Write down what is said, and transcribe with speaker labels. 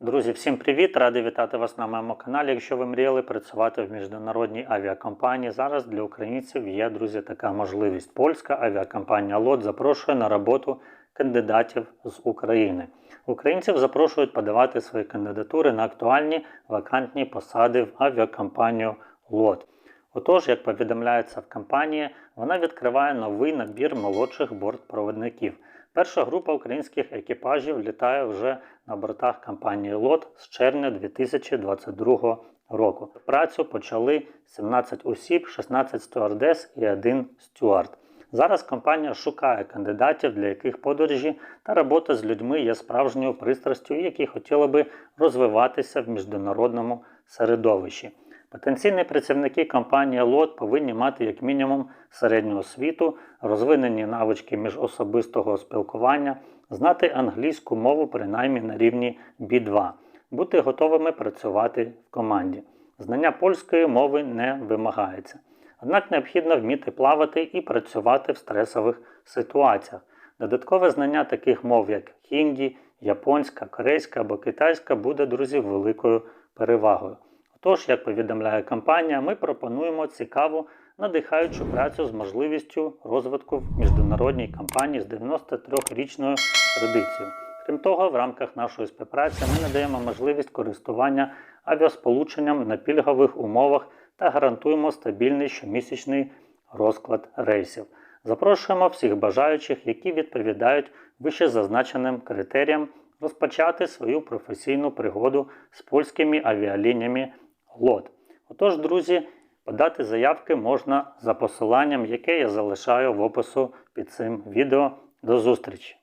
Speaker 1: Друзі, всім привіт! Радий вітати вас на моєму каналі. Якщо ви мріяли працювати в міжнародній авіакомпанії, зараз для українців є, друзі, така можливість. Польська авіакомпанія ЛОТ запрошує на роботу кандидатів з України. Українців запрошують подавати свої кандидатури на актуальні вакантні посади в авіакомпанію ЛОТ. Отож, як повідомляється в компанії, вона відкриває новий набір молодших бортпровідників. Перша група українських екіпажів літає вже на бортах компанії ЛОТ з червня 2022 року. Працю почали 17 осіб, 16 стюардес і 1 стюард. Зараз компанія шукає кандидатів, для яких подорожі та робота з людьми є справжньою пристрастю, які хотіли би розвиватися в міжнародному середовищі. Потенційні працівники компанії ЛОТ повинні мати як мінімум середню освіту, розвинені навички міжособистого спілкування, знати англійську мову принаймні на рівні B2, бути готовими працювати в команді. Знання польської мови не вимагається. Однак необхідно вміти плавати і працювати в стресових ситуаціях. Додаткове знання таких мов, як хінді, японська, корейська або китайська, буде, друзі, великою перевагою. Тож, як повідомляє компанія, ми пропонуємо цікаву, надихаючу працю з можливістю розвитку в міжнародній компанії з 93-річною традицією. Крім того, в рамках нашої співпраці ми надаємо можливість користування авіасполученням на пільгових умовах та гарантуємо стабільний щомісячний розклад рейсів. Запрошуємо всіх бажаючих, які відповідають вище зазначеним критеріям, розпочати свою професійну пригоду з польськими авіалініями ЛОТ. Отож, друзі, подати заявки можна за посиланням, яке я залишаю в опису під цим відео. До зустрічі!